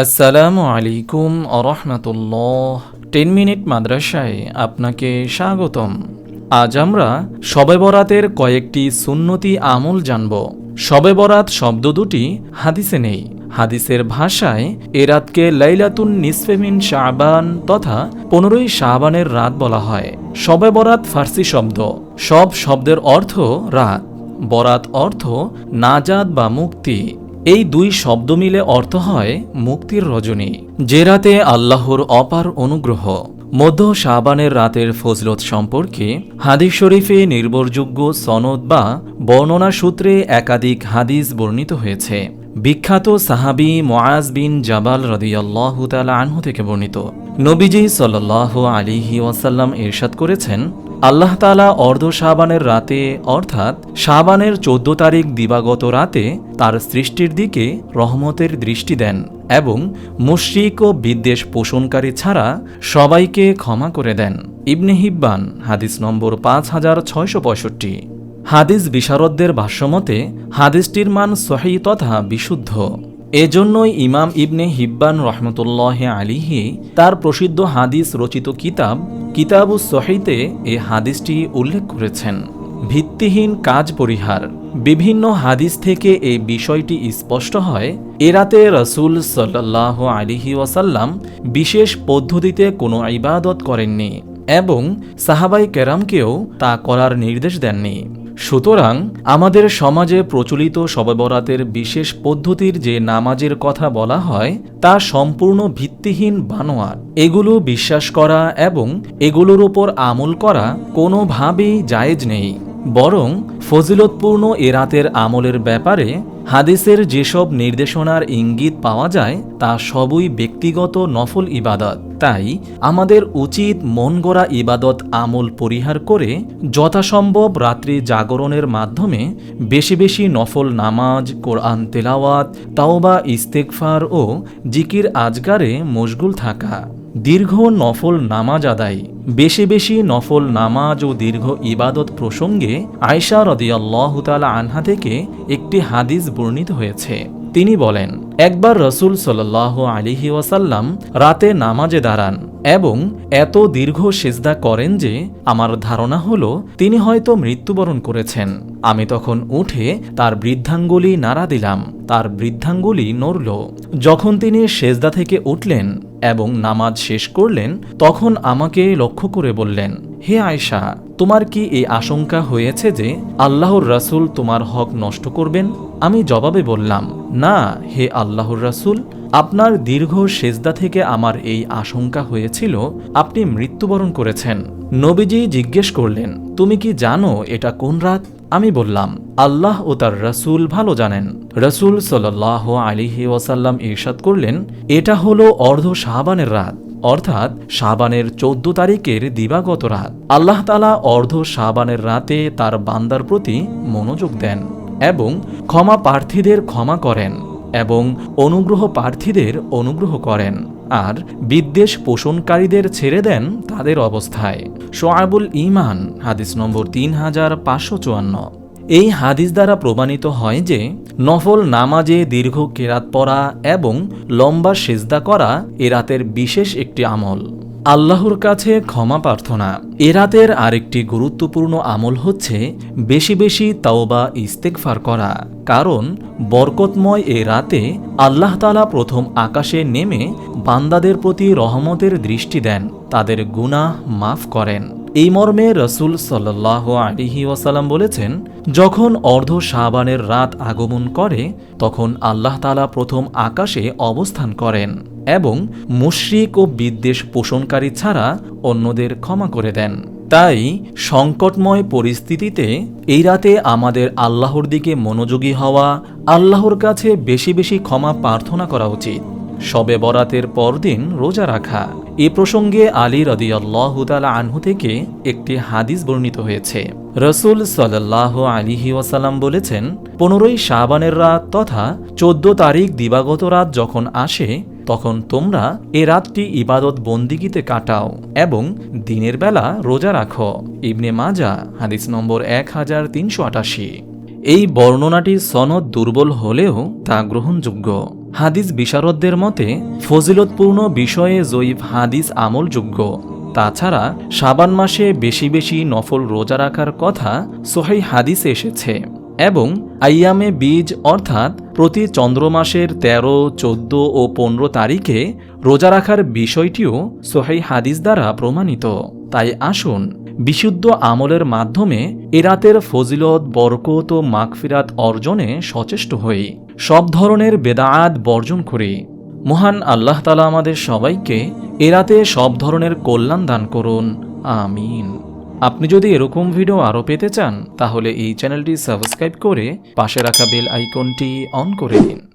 আসসালামু আলাইকুম আরহামতুল্লাহ। Ten minute মাদ্রাসায় আপনাকে স্বাগতম। আজ আমরা শবে বরাতের কয়েকটি সুন্নতি আমল জানব। শবে বরাত শব্দ দুটি হাদিসে নেই। হাদিসের ভাষায় এ রাতকে লাইলাতুন নিসফেমিন শাহবান তথা পনেরোই শাহবানের রাত বলা হয়। শবে বরাত ফার্সি শব্দ। সব শব্দের অর্থ রাত। বরাত অর্থ নাজাদ বা মুক্তি। এই দুই শব্দ মিলে অর্থ হয় মুক্তির রজনী। যে রাতে আল্লাহর অপার অনুগ্রহ, মধ্য শাবানের রাতের ফজলত সম্পর্কে হাদিস শরীফে নির্ভরযোগ্য সনদ বা বর্ণনা সূত্রে একাধিক হাদিস বর্ণিত হয়েছে। বিখ্যাত সাহাবি মোয়াজ বিন জাবাল রদিয়াল্লাহ তালা আনহু থেকে বর্ণিত। নবীজি সাল্লাহ আলিহি ওয়াসাল্লাম ইরশাদ করেছেন, আল্লাহ তালা অর্ধ শাবানের রাতে, অর্থাৎ শাবানের চোদ্দ তারিখ দিবাগত রাতে তার সৃষ্টির দিকে রহমতের দৃষ্টি দেন এবং মুশ্রিক ও বিদ্বেষ পোষণকারী ছাড়া সবাইকে ক্ষমা করে দেন। ইবনে হিব্বান, হাদিস নম্বর পাঁচ হাজার ছয়শো পঁয়ষট্টি। হাদিস বিশারদদের ভাষ্যমতে, হাদিসটির মান সহি তথা বিশুদ্ধ। এজন্যই ইমাম ইবনে হিব্বান রহমতুল্লাহ আলিহি তার প্রসিদ্ধ হাদিস রচিত কিতাব, কিতাবু সহিতে এ হাদিসটি উল্লেখ করেছেন। ভিত্তিহীন কাজ পরিহার। বিভিন্ন হাদিস থেকে এই বিষয়টি স্পষ্ট হয় এরাতে রসুল সাল্লাহ আলিহি ওয়াসাল্লাম বিশেষ পদ্ধতিতে কোনো ইবাদত করেননি এবং সাহাবাই কেরামকেও তা করার নির্দেশ দেননি। সুতরাং আমাদের সমাজে প্রচলিত সবেবরাতের বিশেষ পদ্ধতির যে নামাজের কথা বলা হয়, তা সম্পূর্ণ ভিত্তিহীন বানোয়ার। এগুলো বিশ্বাস করা এবং এগুলোর ওপর আমল করা কোনোভাবেই জায়েজ নেই। বরং ফজিলতপূর্ণ এ রাতের আমলের ব্যাপারে হাদিসের যেসব নির্দেশনার ইঙ্গিত পাওয়া যায়, তা সবই ব্যক্তিগত নফল ইবাদত। তাই আমাদের উচিত মন গড়া ইবাদত আমল পরিহার করে যথাসম্ভব রাত্রি জাগরণের মাধ্যমে বেশি বেশি নফল নামাজ, কোরআন তেলাওয়াত, তাওবা ইস্তেকফার ও জিকির আজগারে মশগুল থাকা। দীর্ঘ নফল নামাজ আদায়, বেশি বেশি নফল নামাজ ও দীর্ঘ ইবাদত প্রসঙ্গে আয়সা রদিয়াল্লাহ তালা আনহা থেকে একটি হাদিস বর্ণিত হয়েছে। তিনি বলেন একবার রসুল সাল্লাহ আলিহি ওয়াসাল্লাম রাতে নামাজে দাঁড়ান এবং এত দীর্ঘ সেজদা করেন যে আমার ধারণা হলো তিনি হয়তো মৃত্যুবরণ করেছেন। আমি তখন উঠে তার বৃদ্ধাঙ্গুলি নাড়া দিলাম, তার বৃদ্ধাঙ্গুলি নড়ল। যখন তিনি সেজদা থেকে উঠলেন এবং নামাজ শেষ করলেন, তখন আমাকে লক্ষ্য করে বললেন, হে আয়সা তোমার কি এই আশঙ্কা হয়েছে যে আল্লাহর রাসুল তোমার হক নষ্ট করবেন? আমি জবাবে বললাম, না, হে আল্লাহর রাসুল, আপনার দীর্ঘ সেজদা থেকে আমার এই আশঙ্কা হয়েছিল, আপনি মৃত্যুবরণ করেছেন। নবীজি জিজ্ঞেস করলেন, তুমি কি জানো এটা কোন রাত? আমি বললাম, আল্লাহ ও তার রসুল ভালো জানেন। রসুল সাল্লাহ আলিহি ওয়াসাল্লাম ইরশাদ করলেন, এটা হলো অর্ধ শাহবানের রাত। অর্থাৎ শাবানের চোদ্দ তারিখের দিবাগত রাত। আল্লাহ তালা অর্ধ শাবানের রাতে তার বান্দার প্রতি মনোযোগ দেন এবং ক্ষমা প্রার্থীদের ক্ষমা করেন এবং অনুগ্রহ প্রার্থীদের অনুগ্রহ করেন আর বিদ্বেষ পোষণকারীদের ছেড়ে দেন তাদের অবস্থায়। সোয়াবুল ইমান হাদিস নম্বর তিন হাজার পাঁচশো চুয়ান্ন। এই হাদিস দ্বারা প্রমাণিত হয় যে নফল নামাজে দীর্ঘ কেরাত পড়া এবং লম্বা সেজদা করা এ রাতের বিশেষ একটি আমল। আল্লাহর কাছে ক্ষমা প্রার্থনা। এ রাতের আরেকটি গুরুত্বপূর্ণ আমল হচ্ছে বেশি বেশি তাওবা ইস্তেকফার করা। কারণ বরকতময় এ রাতে আল্লাহ তালা প্রথম আকাশে নেমে বান্দাদের প্রতি রহমতের দৃষ্টি দেন, তাদের গুনাহ মাফ করেন। এই মর্মে রসুল সাল্লাহ আলিহি ওয়াসাল্লাম বলেছেন, যখন অর্ধ শাহবানের রাত আগমন করে, তখন আল্লাহ তালা প্রথম আকাশে অবস্থান করেন এবং মুশ্রিক ও বিদ্বেষ পোষণকারী ছাড়া অন্যদের ক্ষমা করে দেন। তাই সংকটময় পরিস্থিতিতে এই রাতে আমাদের আল্লাহর দিকে মনোযোগী হওয়া, আল্লাহর কাছে বেশি বেশি ক্ষমা প্রার্থনা করা উচিত। শবে বরাতের পরদিন রোজা রাখা। এ প্রসঙ্গে আলী রদিয়াল্লাহতালা আনহু থেকে একটি হাদিস বর্ণিত হয়েছে। রসুল সাল্লাহ আলিহি ওয়াসাল্লাম বলেছেন, পনেরোই শাহবানের রাত তথা চোদ্দ তারিখ দিবাগত রাত যখন আসে, তখন তোমরা এ রাতটি ইবাদত বন্দিগিতে কাটাও এবং দিনের বেলা রোজা রাখো। ইবনে মাজা, হাদিস নম্বর এক হাজার তিনশো আটাশি। এই বর্ণনাটি সনদ দুর্বল হলেও তা গ্রহণযোগ্য। হাদিস বিশারদদের মতে, ফজিলতপূর্ণ বিষয়ে জয়ীফ হাদিস আমলযোগ্য। তাছাড়া সাবান মাসে বেশি বেশি নফল রোজা রাখার কথা সোহাই হাদিসে এসেছে এবং আইয়ামে বীজ অর্থাৎ প্রতি চন্দ্রমাসের তেরো, চোদ্দ ও পনেরো তারিখে রোজা রাখার বিষয়টিও সোহাই হাদিস দ্বারা প্রমাণিত। তাই আসুন বিশুদ্ধ আমলের মাধ্যমে এরাতের ফজিলত, বরকত ও মাগফিরাত অর্জনে সচেষ্ট হই। সব ধরনের বেদায়াত বর্জন করি। মহান আল্লাহ তালা আমাদের সবাইকে এরাতে সব ধরনের কল্যাণ দান করুন। আমিন। আপনি যদি এরকম ভিডিও আরও পেতে চান, তাহলে এই চ্যানেলটি সাবস্ক্রাইব করে পাশে রাখা বেল আইকনটি অন করে দিন।